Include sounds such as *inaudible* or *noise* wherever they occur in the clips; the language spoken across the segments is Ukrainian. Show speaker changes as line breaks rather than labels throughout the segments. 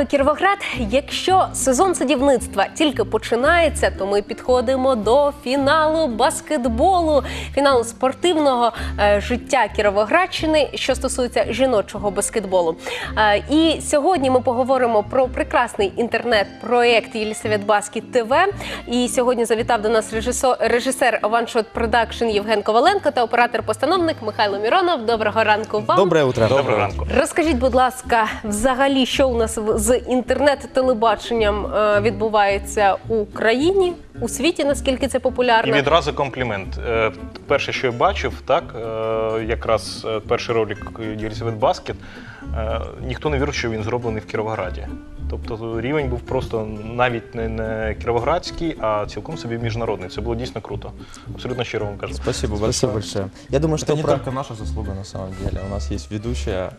ранку, Кіровоград. Якщо сезон садівництва тільки починається, то ми підходимо до фіналу баскетболу, фіналу спортивного е, життя Кіровоградщини, що стосується жіночого баскетболу. Е, і сьогодні ми поговоримо про прекрасний інтернет-проект Єлісавет Баскет ТВ. І сьогодні завітав до нас режисер, режисер One Shot Production Євген Коваленко та оператор-постановник Михайло Міронов. Доброго ранку вам.
Доброе утро.
Доброго ранку.
Розкажіть, будь ласка, взагалі, що у нас в- з інтернет-телебаченням е, відбувається у країні, у світі, наскільки це
І
популярно?
відразу комплімент. Е, Перше, що я бачив, так е, якраз перший ролик Єлісавет Баскет. Ніхто не вірив, що він зроблений в Кіровограді. Тобто рівень був просто навіть не, не кіровоградський, а цілком собі міжнародний. Це було дійсно круто. Абсолютно щиро вам кажу.
Спасибо
Спасибо
большое.
большое.
Я думаю,
Это
что
не
про-
только наша заслуга на самом деле. У нас есть ведущая,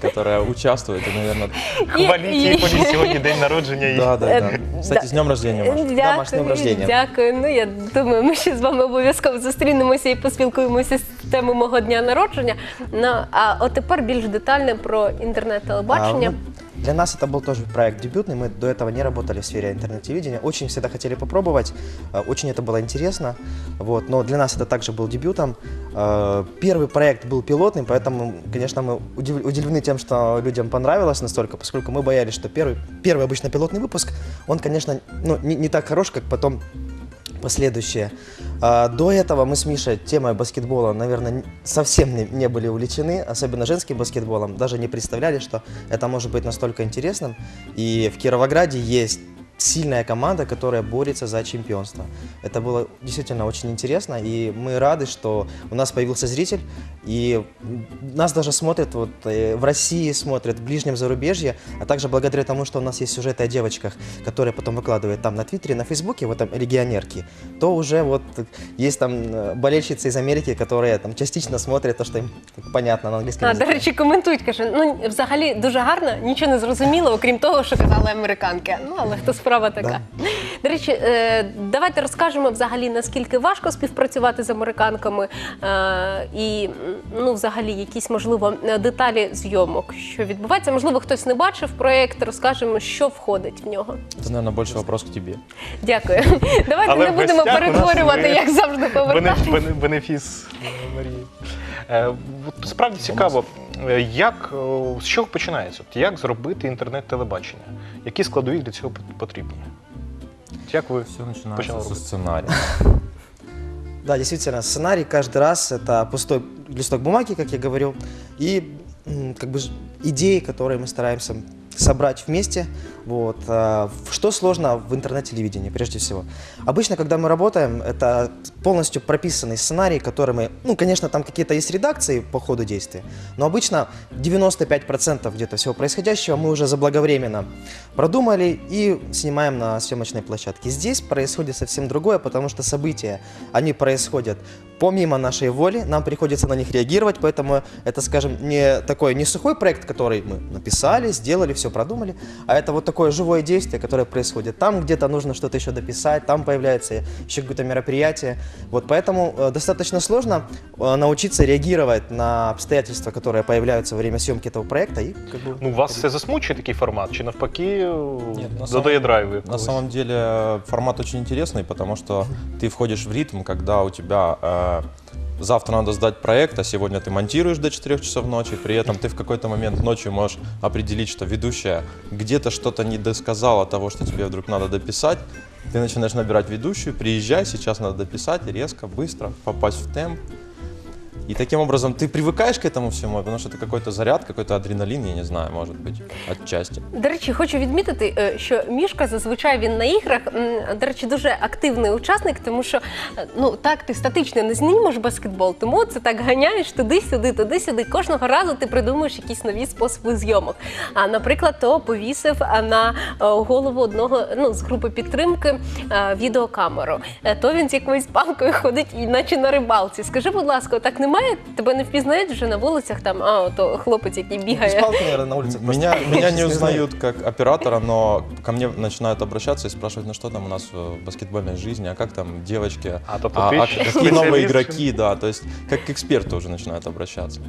которая участвует и, наверное... *laughs*
Хваліть її, подій сьогодні день народження. і-
Да, да,
Э,
да. Кстати, с днем рождения, Маша.
Да, Маш, з днем рождения.
Дякую. Ну я думаю, ми ще з вами обов'язково зустрінемося і поспілкуємося з теми мого дня народження. Ну а от тепер більш детально про інтернет-телебачення.
А, ну, Для нас это был тоже проект дебютный. Мы до этого не работали в сфере интернет-телевидения. Очень всегда хотели попробовать. э, Очень это было интересно. Вот. Но для нас это также был дебютом. Э, Первый проект был пилотным, поэтому, конечно, мы удив- удивлены тем, что людям понравилось настолько, поскольку мы боялись, что первый, первый обычно пилотный выпуск, он, конечно, ну, не, не так хорош, как потом последующие. А, До этого мы с Мишей темой баскетбола, наверное, совсем не были увлечены, особенно женским баскетболом. Даже не представляли, что это может быть настолько интересным. И в Кировограде есть сильная команда, которая борется за чемпионство. Это было действительно очень интересно, и мы рады, что у нас появился зритель, и нас даже смотрят вот э, в России, смотрят в ближнем зарубежье, а также благодаря тому, что у нас есть сюжеты о девочках, которые потом выкладывают там на Твиттере, на Фейсбуке, вот там легионерки, то уже вот есть там э, болельщицы из Америки, которые там частично смотрят то, что им понятно на английском
А, до
языке.
речі, коментують, каже, ну взагалі дуже гарно, нічого не зрозуміло, окрім того, що казали американки. Ну але то Справа така. До речі, е, давайте розкажемо взагалі наскільки важко співпрацювати з американками, е, і ну, взагалі, якісь можливо деталі зйомок, що відбувається. Можливо, хтось не бачив проєкт, розкажемо, що входить в нього.
Это, наверное, больше вопрос к тебе.
Дякую. *laughs* Давайте
Але
не будемо перетворювати, як завжди,
Бене-
повертати.
Бенефіс Марії. Е, Справді цікаво, як, е, з чого починається? От Як зробити інтернет-телебачення? Які складові для цього пот- потрібні? От Як ви
Все начинается
почали
со
робити?
сценария. *laughs*
Да, действительно, сценарий каждый раз это пустой листок бумаги, как я говорил, и м, как бы ж- идеи, которые мы стараемся собрать вместе. Вот. А, Что сложно в интернет-телевидении, прежде всего? Обычно, когда мы работаем, это полностью прописанный сценарий, который мы... Ну, конечно, там какие-то есть редакции по ходу действия, но обычно 95% где-то всего происходящего мы уже заблаговременно продумали и снимаем на съемочной площадке. Здесь происходит совсем другое, потому что события, они происходят помимо нашей воли, нам приходится на них реагировать, поэтому это, скажем, не такой, не сухой проект, который мы написали, сделали, все продумали, а это вот такое живое действие, которое происходит. Там где-то нужно что-то еще дописать, там появляется еще какое-то мероприятие. Вот поэтому э, достаточно сложно э, научиться реагировать на обстоятельства, которые появляются во время съемки этого проекта. И, как бы,
Ну, вас це засмучує такий формат? Чи навпаки
на
додає
самом-
драйву?
На самом деле э, формат очень интересный, потому что ты входишь в ритм, когда у тебя завтра надо сдать проект, а сегодня ты монтируешь до 4 часов ночи, при этом ты в какой-то момент ночью можешь определить, что ведущая где-то что-то не досказала того, что тебе вдруг надо дописать. Ты начинаешь набирать ведущую, приезжай, сейчас надо дописать резко, быстро, попасть в темп. И таким образом ты привыкаешь к этому всему, потому что это какой-то заряд, какой-то адреналин, я не знаю, может быть, отчасти.
До речі, хочу відмітити, е, що мішка зазвичай він на іграх, м, до речі, дуже активний учасник, тому що е, ну так ти статично не знімеш баскетбол, тому це так ганяєш туди-сюди, туди-сюди. Кожного разу ти придумуєш якісь нові способи зйомок. А наприклад, то повісив а, на е, голову одного ну з групи підтримки е, відеокамеру. Е, То він з якоюсь палкою ходить, і наче на рибалці. Скажи, будь ласка, так немає тебе не впізнають вже на вулицях, там, а, ото хлопець, який бігає.
палки, наверное, на улице просто
Меня, меня не
знают.
узнают как оператора, но ко мне начинают обращаться и спрашивать, ну что там у нас в баскетбольной жизни, а как там девочки,
А, тобто
а,
ти
а
ще
какие новые
спеціаліст?
игроки, да, то есть как к эксперту уже начинают обращаться.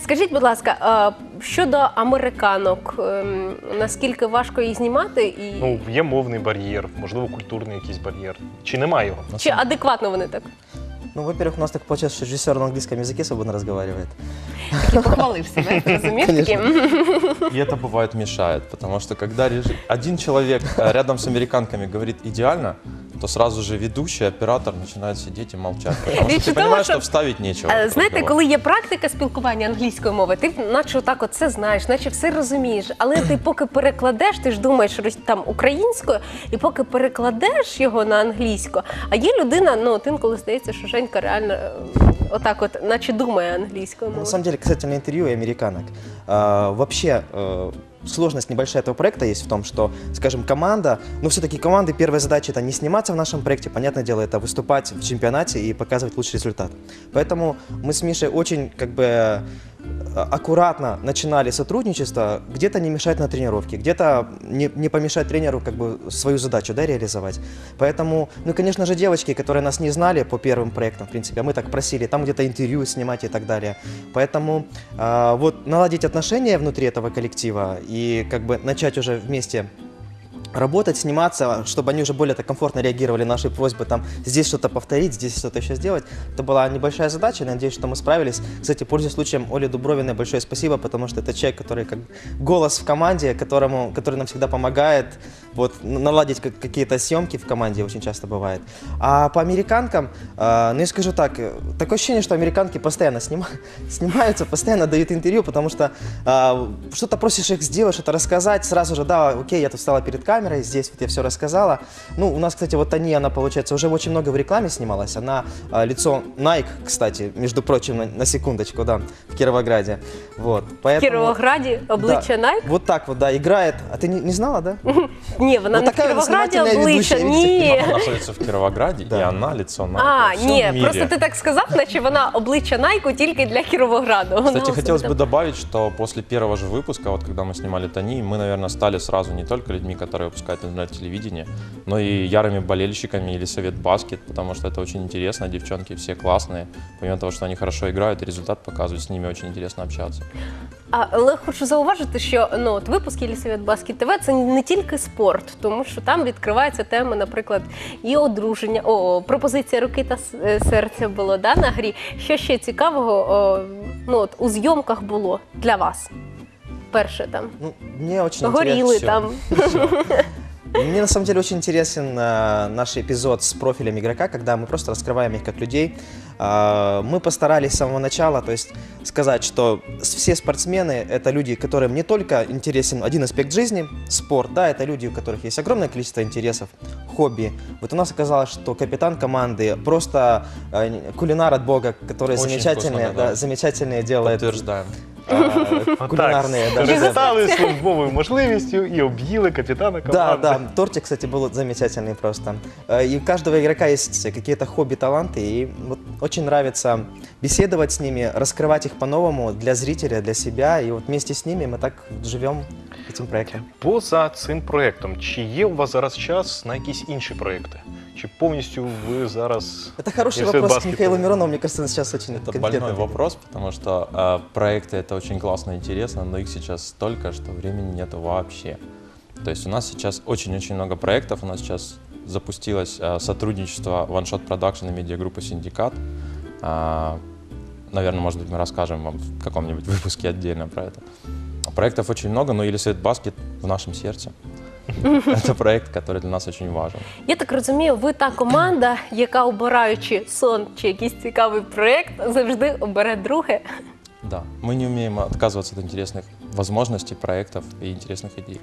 Скажіть, будь ласка, а, щодо американок, ем, наскільки важко їх знімати і
Ну, є мовний бар'єр, можливо, культурний якийсь бар'єр. Чи немає його?
Чи адекватно вони так?
Ну, во-первых, у нас так получается, что режиссер на английском языке свободно разговаривает.
Такий похвалив себе, *laughs* розумієш? Такий, «М,
И это бывает мешает, потому что когда режи- один человек э, рядом с американками говорит идеально, то сразу же ведущий, оператор начинает сидеть и молчать. Потому
Річ
что ты
тому,
понимаешь,
що,
что вставить нечего.
Е, Знаєте, коли є практика спілкування англійської мови, ти наче отак от це знаєш, наче все розумієш. Але ти поки перекладеш, ти ж думаєш рос- там українською, і поки перекладеш його на англійську, а є людина, ну от інколи здається, що Женька реально е, отак, от, наче думає англійською
На
мовою.
самом деле, касательно интервью и американок. а, вообще, э, сложность небольшая этого проекта есть в том, что, скажем, команда, ну все-таки команды, первая задача это не сниматься в нашем проекте, понятное дело, это выступать в чемпионате и показывать лучший результат. Поэтому мы с Мишей очень как бы э, аккуратно начинали сотрудничество, где-то не мешать на тренировке, где-то не, не помешать тренеру как бы свою задачу да, реализовать. Поэтому, ну, конечно же, девочки, которые нас не знали по первым проектам, в принципе, а мы так просили, там где-то интервью снимать и так далее. Поэтому а, вот наладить отношения внутри этого коллектива и как бы начать уже вместе работать, сниматься, чтобы они уже более так комфортно реагировали на наши просьбы, там, здесь что-то повторить, здесь что-то еще сделать. Это была небольшая задача, надеюсь, что мы справились. Кстати, пользуясь случаем, Оле Дубровиной большое спасибо, потому что это человек, который как голос в команде, которому, который нам всегда помогает вот, наладить как- какие-то съемки в команде, очень часто бывает. А по американкам, э, ну я скажу так, э, такое ощущение, что американки постоянно снима- *laughs* снимаются, постоянно дают интервью, потому что э, что-то просишь их сделать, что-то рассказать, сразу же, да, окей, я тут встала перед камерой, здесь вот я все рассказала. Ну, у нас, кстати, вот Тани, она, получается, уже очень много в рекламе снималась. Она э, лицо Nike, кстати, между прочим, на, на секундочку, да, в Кировограде. Вот,
В
поэтому...
Кіровограді обличчя
Да,
Nike?
Вот так вот, да, играет. А ты не, не знала, да? *laughs*
Ні, вона
Ну,
не в
така
Кіровограді
знімательна
обличчя.
ведуча,
Ні.
Она находится в Кировограде,
Да.
и она лицо на
А,
всем
ні,
мире.
просто ти так сказав, наче вона обличчя Найку тільки для Кіровограду. Вона
Кстати,
у себе
хотелось
там-
бы добавить, что после первого же выпуска, вот когда мы снимали Тони, мы, наверное, стали сразу не только людьми, которые выпускают интернет-телевидение, но и ярыми болельщиками или Совет Баскет, потому что это очень интересно, девчонки все классные, помимо того, что они хорошо играют, и результат показывают, с ними очень интересно общаться.
А, але хочу зауважити, що ну от випуск Єлісавет Баскет ТВ це не тільки спорт, Тому що там відкриваються теми, наприклад, і одруження, о, пропозиція руки та е, серця було да, на грі. Що ще цікавого о, ну, от, у зйомках було для вас? Перше там.
Ну, мне очень
Горіли
интересно.
там. *laughs*
Мне на самом деле очень интересен э, наш эпизод с профилем игрока, когда мы просто раскрываем их как людей. А, мы постарались с самого начала, то есть сказать, что все спортсмены это люди, которым не только интересен один аспект жизни, спорт, да, это люди, у которых есть огромное количество интересов, хобби. Вот у нас оказалось, что капитан команды просто э, кулинар от бога, который
Очень
замечательные,
вкусно, да, да.
замечательные делает
Подтверждаем.
э, кулинарные да, рецепты.
Скористали службовою можливістю і об'їли капітана
Да,
команди.
да, тортик, кстати, был замечательный просто. Э, И у каждого игрока есть какие-то хобби-таланты, и вот очень нравится беседовать с ними, раскрывать их по-новому для зрителя, для себя, и вот вместе с ними мы так живем этим проектом.
Поза цим проєктом, чи є у вас зараз час на якісь інші проєкти? Чи повністю ви зараз
Это хороший вопрос к
баскетбол.
Михаилу Миронову, мне кажется, он сейчас очень
Это больной
ответит.
вопрос, потому что э, проекты это очень классно и интересно, но их сейчас столько, что времени нету вообще. То есть у нас сейчас очень-очень много проектов. У нас сейчас запустилось э, сотрудничество One Shot Production и медиагруппы Синдикат. А, наверное, может быть, мы расскажем вам в каком-нибудь выпуске отдельно про это. Проектов очень много, но Елисавет Баскет в нашем сердце. *laughs* Это проект, который для нас очень важен.
Я так розумію, ви та команда, яка обираючи сон чи якийсь цікавий проєкт, завжди обере друге.
Да, мы не умеем отказываться от интересных возможностей, проектов и интересных идей.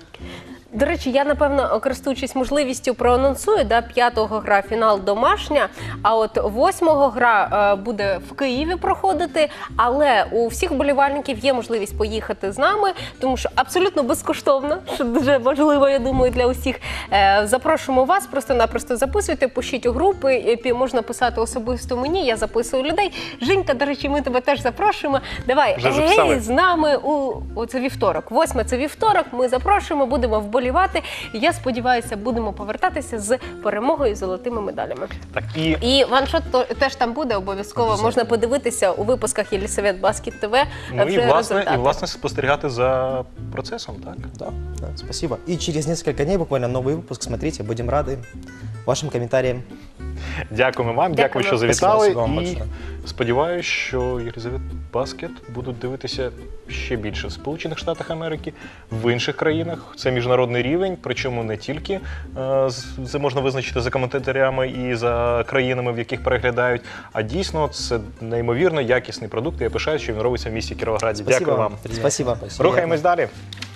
До речі, я напевно користуючись можливістю проанонсую. Да, 5-го гра фінал домашня. А от 8-го гра е, буде в Києві проходити. Але у всіх болівальників є можливість поїхати з нами, тому що абсолютно безкоштовно, що дуже важливо, я думаю, для усіх. Е, запрошуємо вас, просто-напросто записуйте, пишіть у групи. е, Можна писати особисто мені. Я записую людей. Женька, до речі, ми тебе теж запрошуємо. Давай
Вже записали?
ей, з нами у оце вівторок. Восьме це вівторок. Ми запрошуємо, будемо вболівати. І Я сподіваюся, будемо повертатися з перемогою і золотими медалями.
Так, і
І ваншот то- теж там буде обов'язково.
Обов'язково.
Можна подивитися у випусках Єлісавет Баскет ТВ.
Ну і
вже
власне, і
результати.
власне спостерігати за процесом, так?
Да.
Да, спасибо. И через несколько дней буквально новый выпуск. Смотрите, будем рады вашим комментариям.
Дякуємо вам, дякую, що завітали.
спасибо вам
і
большое.
сподіваюся, що Єлизавет Баскет будуть дивитися ще більше в Сполучених Штатах Америки, в інших країнах. Це міжнародний рівень, причому не тільки е, з- це можна визначити за коментарями і за країнами, в яких переглядають, а дійсно це неймовірно якісний продукт. і Я пишаюся, що він робиться в місті Кіровограді. Дякую вам.
Спасибо.
Рухаємось далі.